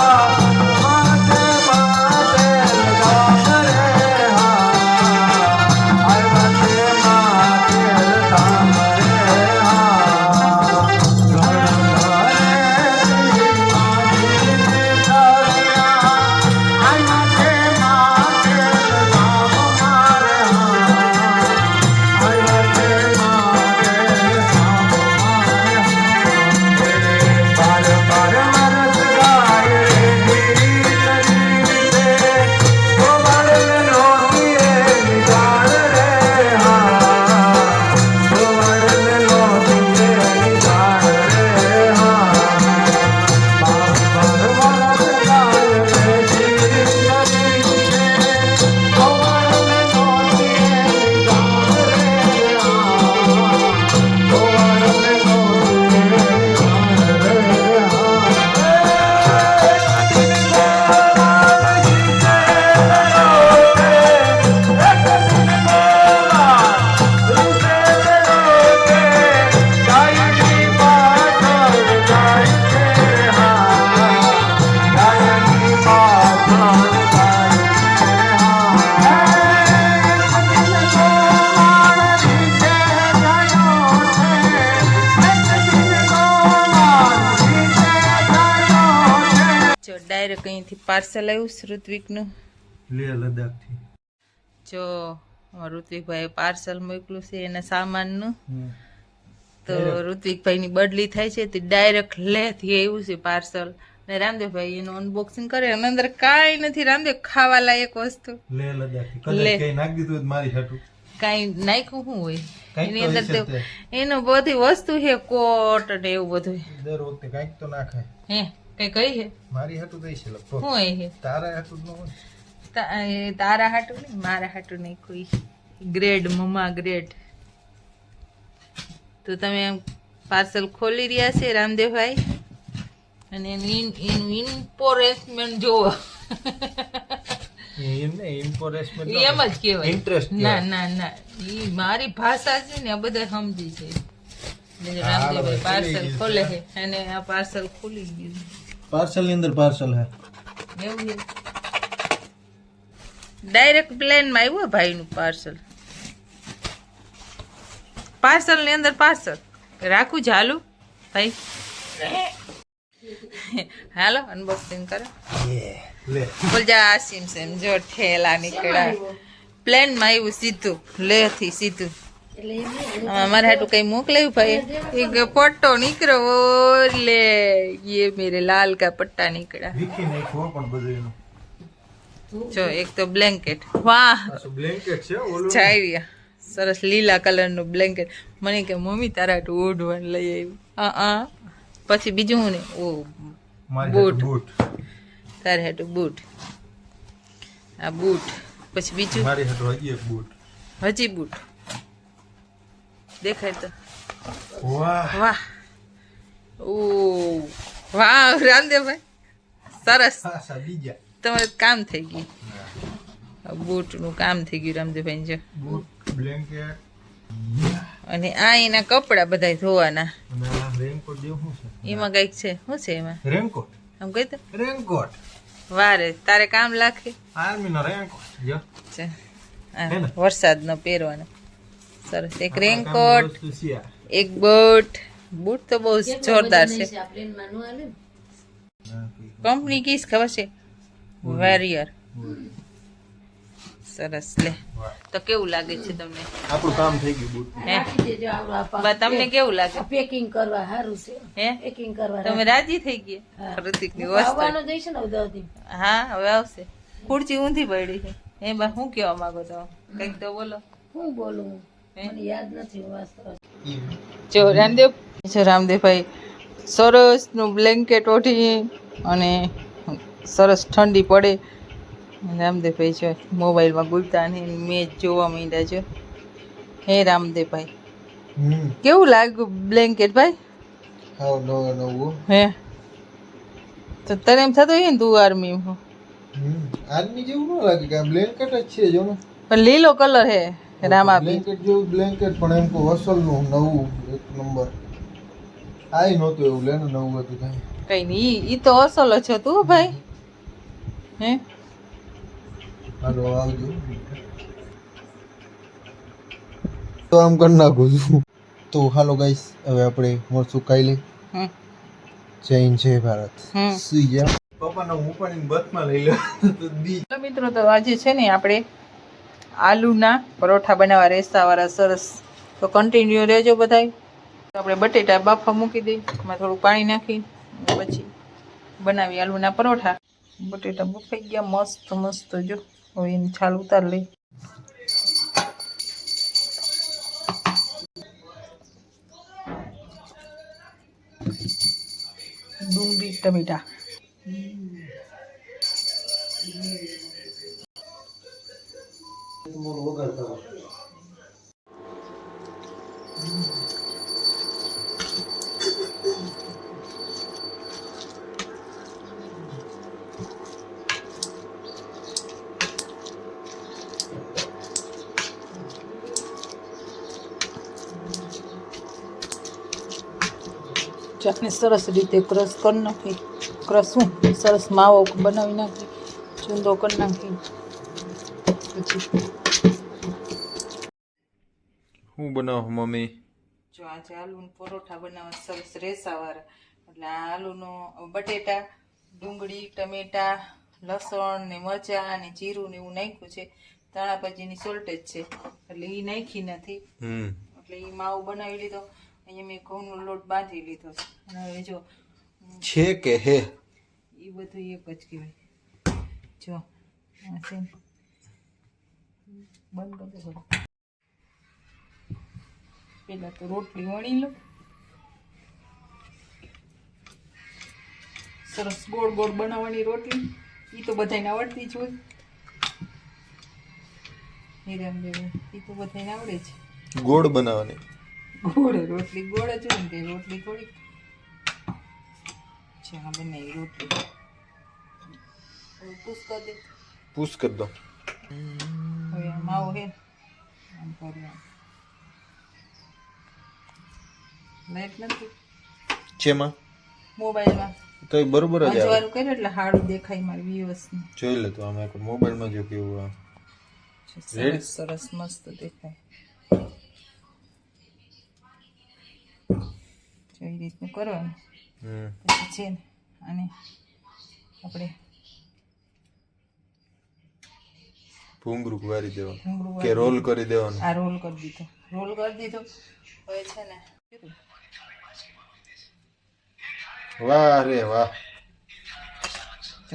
啊。અહીંથી parcel આવ્યું ઋત્વિકનું? લેહ લદ્દાખથી. જો ઋત્વિકભાઈ parcel મોકલું છે એના સામાનનું. તો ઋત્વિકભાઈની બદલી થાય છે તે ડાયરેક્ટ લેથી આવ્યું છે પાર્સલ. ને રામદેવભાઈ એનું અનબોક્સિંગ કરે અને અંદર કાંઈ નથી રામદેવ ખાવા લાયક વસ્તુ. લેહ લદ્દાખથી. નાખી દીધું મારી હાટું. કાંઈ નાખ્યું શું હોય? એની અંદર તો. એનું બધી વસ્તુ છે કોટ ને એવું બધું. દર વખતે કાંઈક તો નાખાય. હે? કઈ કઈ છે? મારી હાટું દઈ છે લગભગ. શું હોય તારા હાટું જ ન હોય. તા- એ તારા હાટું નહીં મારા હાટું નહીં કોઈ. ગ્રેડ મમ્મા ગ્રેડ તો તમે પાર્સલ ખોલી રહ્યા છે રામદેવભાઈ? અને એનું એનું ઇમ્પોરેસમેન્ટ જોવો. એમ જ કહેવાય. ઇન્ટરેસ્ટ ના ના ના. ઈ મારી ભાષા છે ને આ બધા સમજી છે. રામદેવભાઈ પાર્સલ ખોલે. છે. અને આ પાર્સલ ખોલી ગયું પાર્સલની અંદર પાર્સલ હે. એવું છે. ડાયરેક્ટ પ્લેનમાં આવ્યું ભાઈનું પાર્સલ પાર્સલની અંદર પાર્સલ રાખું ચાલુ ભાઈ. હાલો અનબોક્સિંગ કરો. લે. બોલજા આસીમ સેમ જો ઠેલા નીકળ્યા. પ્લેનમાં આવ્યું સીધું. લે થી સીધું. અમારે હાટું કઈ મોકલાયું ભાઈ. એક પટ્ટો નીકળ્યો લે એ મેરે લાલ કા પટ્ટા નીકળ્યા. જો એક તો બ્લેન્કેટ વાહ. બ્લેન્કેટ છે ચાવ્યા સરસ લીલા કલરનું બ્લેન્કેટ મને કે મમ્મી તારા હાટું ઓઢવાન લઈ આવ્યું હા હા. પછી બીજું હું ને? ઓ બૂટ બૂટ તારે હાટું બૂટ આ બૂટ પછી બીજું? મારી હાટું એક બૂટ હજી બૂટ દેખાય તો. વાહ. વાહ. ઓ વાહ રામદેવભાઈ. સરસ. તમારે કામ થઈ ગયું. બૂટનું કામ થઈ ગયું રામદેવભાઈ જો. Boot blanket. અને આ એના કપડા બધા ધોવાના. રેનકોટ જેવું છે? એમાં કંઈક છે. શું છે એમાં? રેનકોટ? આમ કહી દો. રેનકોટ. વારે તારે કામ લાગે? આર્મી નો રેનકોટ. જો. છે? વરસાદનો પહેરવાનો. સરસ. એક રેનકોટ. એક બૂટ બૂટ તો બહુ જોરદાર છે. કંપની કીસ ખબર છે? વેરિયર સરસ લે. તો કેવું લાગે છે તમને? આપણું કામ થઈ ગયું બૂટ હે? તમને કેવું લાગે? પેકિંગ કરવા સારું છે. હે? પેકિંગ કરવા તમે રાજી થઈ ગયા? ઋતિકની વસ્તુ. આવવાનો જઈશ ને ઉદયથી હા હવે આવશે. ખુરચી ઊંધી પડી છે. હે બા હું કેવા માંગો તો કંઈક તો બોલો. હું બોલું? યાદ નથી હું જો રામદેવ જો રામદેવભાઈ સરસનું બ્લેન્કેટ ઓઢી અને સરસ ઠંડી પડે. રામદેવભાઈ છે મોબાઈલમાં ગુજતા ને મેચ જોવા માંડ્યા છે. હે રામદેવભાઈ કેવું લાગ્યું બ્લેન્કેટ ભાઈ? હાવ નવો નવું હે. તો તને એમ થતું હોય ને તું આર્મી હમ. આર્મી જેવું ન લાગે કે બ્લેન્કેટ જ છે જો ને. પણ લીલો કલર હે. રામાબી બ્લેન્કેટ જેવું બ્લેન્કેટ પણ એમ કહું અસલનું નવું એક નંબર આઈ નહોતું એવું લેને નવું હતું કઈ. કઈ નહીં ઈ- તો અસલ છે તું ભાઈ. હે? હાલો આવજો. તો આમ કરી નાખું છું. તો હાલો ગાઈસ હવે આપણે મળશું કાલે. હમ. જય હિન્દ જય ભારત. સુઈ જા પપ્પાનો હું પણ બસમાં લઈ લો મિત્રો તો આજે છે ને આપણે આલુના પરોઠા બનાવવા રેસાવાળા સરસ. તો કન્ટિન્યુ રહેજો બધાય. તો આપણે બટેટા બાફા મૂકી દઈએ. એમાં થોડું પાણી નાખી પછી બનાવી આલુના પરોઠા. બટેટા બફાઈ ગયા મસ્ત મસ્ત. જો, હવે એની છાલ ઉતાર લઈ ડુંગળી ટમેટા. ચટણી સરસ રીતે ક્રશ કરી નાખી. ક્રશ શું સરસ માવો બનાવી નાખી, ચૂંદો કરી નાખી. પછી હું બનાવું મમ્મી? જો આજે આલુના પરોઠા બનાવવા સરસ રેસાવાળા એટલે આ આલુનો બટેટા ડુંગળી ટમેટા લસણ ને મરચાં ને જીરું ને એવું નાખ્યું છે. ધાણા ભાજીની સોલ્ટેજ છે. એટલે એ નાખી નથી. હમ. એટલે એ માવો બનાવી લીધો. અહીંયા મેં ઘઉંનો લોટ બાંધી લીધો અને હવે જો છે કે હે? એ બધું એક જ કહેવાય. જો આ છે બંધ કરી દે. થોડું પેલા તો રોટલી વણી લો. સરસ ગોળ ગોળ બનાવવાની રોટલી. એ તો બધાને આવડતી જ હોય. હીરામદેવ એ તો બધાને આવડે છે ગોળ બનાવવાની. ગોળ રોટલી ગોળ જ હોય ને રોટલી થોડીક. ચા બનાવી રોટલી. પૂછ કરી દે. પૂછ કરી દો. હવે માવો હે. આમ કરવાનું નથી. શેમાં મોબાઈલમાં. તો એ બરોબર જ આવે. અંજવાળું કર્યું એટલે હાડું દેખાય મારી વ્યુઅર્સને જોઈ લે તો આમાં એક મોબાઈલમાં જો કેવું સરસ સરસ મસ્ત દેખાય. એ રીતનું કરવાનું. પછી છે ને અને આપણે ભૂંગળું વારી દેવાનું. કે રોલ કરી દેવાનું. આ રોલ કરી દીધો. રોલ કરી દીધો. હવે છે ને વાહ રે વાહ.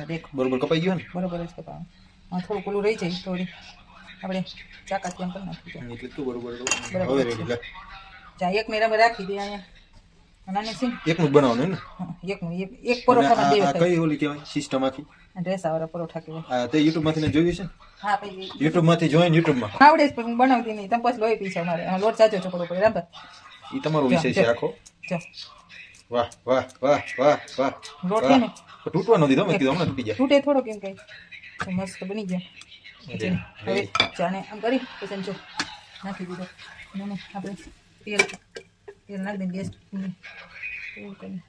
દેખો. બરોબર કપાઈ ગયો ને? બરોબર જ કપાવાનું હા થોડું ઓલું રહી જાય થોડી. આપણે ચાકાત કેમ પણ નાખી એટલે તું બરોબર બરાબર હવે રેડી લે. જા એક ને રમે રાખી દે અહીંયા. અને આને છે ને? એકનું બનાવવાનું ને? એકનું એક એક પરોઠામાં બે આ કઈ ઓલી કહેવાય? સિસ્ટમ આખી? ડ્રેસ આવરા પરોઠા કહેવાય. હા તે યુટ્યુબમાંથી જોયું છે ને? હા પછી યુટ્યુબમાંથી જોઈને યુટ્યુબમાં. આવડે પણ હું બનાવતી નહીં. તમે પછી લોહી પીછે મારે લોટ સાચો ચોપડો પડે રામ એ તમારો વિષય છે આખો. જો. વાહ વાહ વાહ વાહ વાહ લોટ છે ને વાહ. તૂટવાનો દીધો મેં કીધું હમણાં તૂટી જાય તૂટે થોડો કેમ કઈ તો મસ્ત બની ગયો અરે, હવે ચાને આમ કરી પછી જો નાખી દીધો અને આને આપણે તેલ તેલ નાખી દઈએ ગેસ તેલ કરી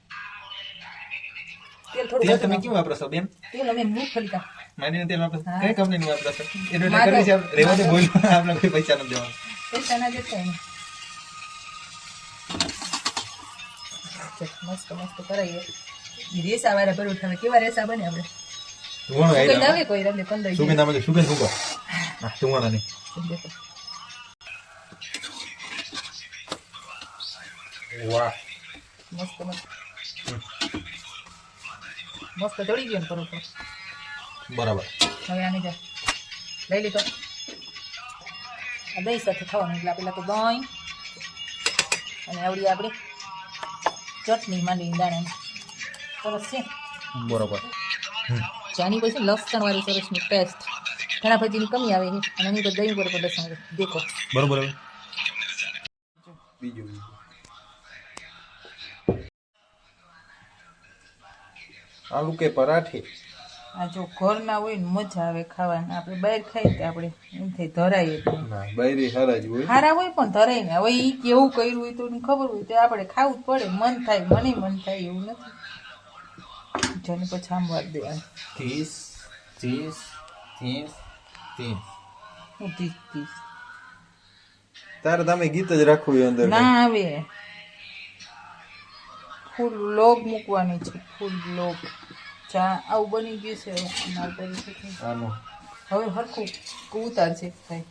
તેલ થોડું તેલ વધુ તમે નાખો. કેવું વાપરો છો બેન તેલ અમે મૂંગફળી કા મારીને તેલ વાપરો છો? હા. કઈ કંપની નું વાપરો છો એનું માધવ. કરવી છે આપણે. રહેવા દે બોલ આપણે કોઈ પૈસા નથી દેવાના પૈસા ના દેતા મસ્ત મસ્ત કરાવીએ રેસા વાળા પરોઠા હવે કેવા રેસા બને આપણે? સુગંધ આવી સુગંધ જાય. આવે કોઈ રમે પંદર સુગંધ આમાં સુગંધ સુગંધ. હા સુગંધ નહીં વાહ. મસ્ત મસ્ત. મસ્ત ચડી ગયો ને પરોઠો. બરાબર. હવે આને જા. લઈ લીધો આ દહીં સાથે ખાવાનું એટલે પેલા તો દહીં અને આવડી આપણી. ચટણી માંડવીની દાણાની સરસ છે. બરોબર. ચાની પછી લસણ વાળી સરસની પેસ્ટ ઘણા ભાજીની કમી આવે છે અને એની પર દહીં બરોબર લસણ દેખો. બરોબર હવે. બીજું. આલુ કે પરાઠે? આ જો ઘરના હોય ને મજા આવે ખાવાની. આપણે બહાર ખાઈએ તો આપણે એમ થઈ ધરાય સારા હોય. પણ ધરાય ને. હવે ઈ કેવું કર્યું હોય તો ખબર હોય તો આપણે ખાવું જ પડે. મન થાય મને મન થાય એવું નથી. જેને પછી આમ વાત દેવાનું. ત્રીસ ત્રીસ ત્રીસ ત્રીસ. હું ત્રીસ ત્રીસ. તારે તમે ગીત જ રાખવું અંદર ના આવે. ફૂલ લોગ મૂકવાની છે. ફૂલ લોગ ચા આવું બની ગયું છે. હવે હરખું ઉતાર છે થાય